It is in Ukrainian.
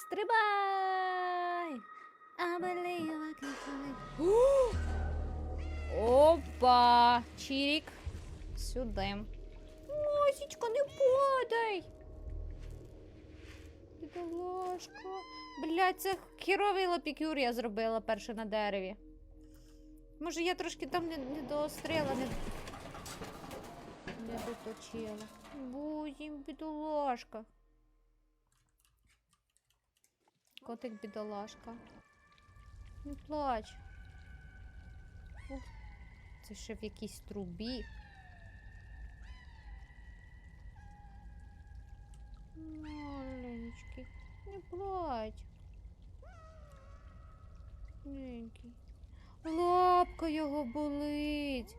Стрибай! I believe I can fly. Опа! Чирік. Сюди. Мосічка, не падай! Бідолашка. Блядь, це хіровий лапікюр я зробила перше на дереві. Може, я трошки там не, не доострила, не, не доточила. Бузім, бідолашка. Котик бідолашка. Не плач. Ух, це ще в якійсь трубі. Маленький, не плач. Маленький. Лапка його болить.